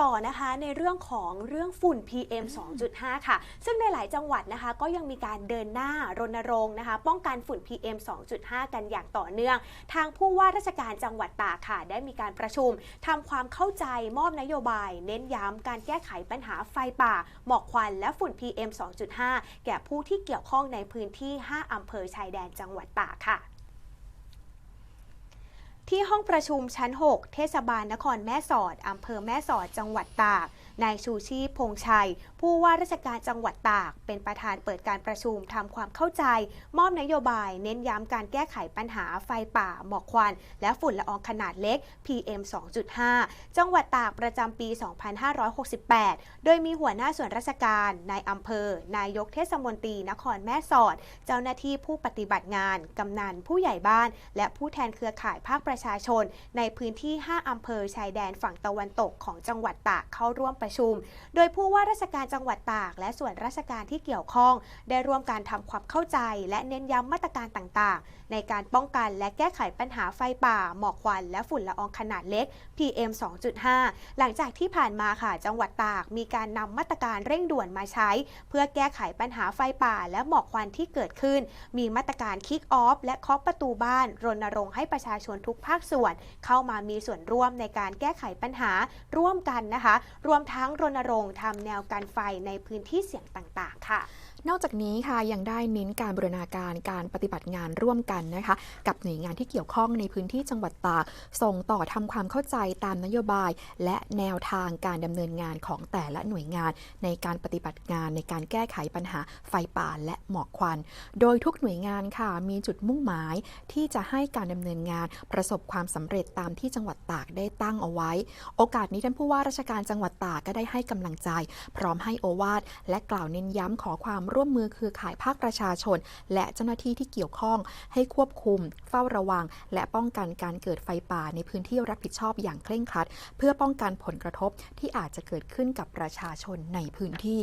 ต่อนะคะในเรื่องของเรื่องฝุ่น PM 2.5 ค่ะ ซึ่งในหลายจังหวัดนะคะ ก็ยังมีการเดินหน้ารณรงค์นะคะ ป้องกันฝุ่น PM 2.5 กันอย่างต่อเนื่อง ทางผู้ว่าราชการจังหวัดตากค่ะ ได้มีการประชุมทำความเข้าใจมอบนโยบาย เน้นย้ำการแก้ไขปัญหาไฟป่า หมอกควันและฝุ่น PM 2.5 แก่ผู้ที่เกี่ยวข้องในพื้นที่ 5 อำเภอชายแดนจังหวัดตากค่ะ ที่ห้องประชุมชั้น 6 เทศบาลนครแม่สอดอำเภอแม่สอดจังหวัดตาก นายชูชีพพงชัย ผู้ว่าราชการจังหวัดตาก เป็นประธานเปิดการประชุมทำความเข้าใจ มอบนโยบายเน้นย้ำการแก้ไขปัญหาไฟป่า หมอกควัน และฝุ่นละอองขนาดเล็ก PM 2.5 จังหวัดตากประจำปี 2568 โดยมีหัวหน้าส่วนราชการนายอำเภอ นายกเทศมนตรีนครแม่สอด เจ้าหน้าที่ผู้ปฏิบัติงานกำนันผู้ใหญ่บ้าน และผู้แทนเครือข่ายภาคประชาชน ในพื้นที่ 5 อำเภอชายแดนฝั่งตะวันตกของจังหวัดตากเข้าร่วมประชุม โดยผู้ว่าราชการจังหวัดตาก และส่วนราชการที่เกี่ยวข้อง ได้ร่วมการทำความเข้าใจ และเน้นย้ำมาตรการต่างๆ ในการป้องกันและแก้ไขปัญหาไฟป่า หมอกควัน และฝุ่นละอองขนาดเล็ก PM 2.5 หลังจากที่ผ่านมาค่ะจังหวัดตากมีการนำมาตรการเร่งด่วนมาใช้ เพื่อแก้ไขปัญหาไฟป่า และหมอกควันที่เกิดขึ้น มีมาตรการคิกออฟและเคาะประตูบ้านรณรงค์ให้ประชาชนทุกภาคส่วน เข้ามามีส่วนร่วมในการแก้ไขปัญหาร่วมกันนะคะ รวมทั้งรณรงค์ทำแนวกันไฟในพื้นที่เสี่ยงต่าง ๆ ค่ะ นอกจากนี้ค่ะยังได้เน้นการบรณาการการปฏิบัติงานร่วมกันนะคะ กับหน่วยงานที่เกี่ยวข้องในพื้นที่จังหวัดตากส่งต่อทำความเข้าใจตามนโยบาย และแนวทางการดำเนินงานของแต่ละหน่วยงาน ในการปฏิบัติงานในการแก้ไขปัญหาไฟป่าและหมอกควัน โดยทุกหน่วยงานค่ะมีจุดมุ่งหมายที่จะให้การดำเนินงานประสบความสำเร็จตามที่จังหวัดตากได้ตั้งเอาไว้ โอกาสนี้ท่านผู้ว่าราชการจังหวัดตากก็ได้ให้กำลังใจ พร้อมให้โอวาทและกล่าวเน้นย้ำขอความร่วมมือเครือข่ายภาคประชาชน และเจ้าหน้าที่ที่เกี่ยวข้อง ให้ควบคุม เฝ้าระวัง และป้องกันการเกิดไฟป่าในพื้นที่รับผิดชอบอย่างเคร่งครัด เพื่อป้องกันผลกระทบที่อาจจะเกิดขึ้นกับประชาชนในพื้นที่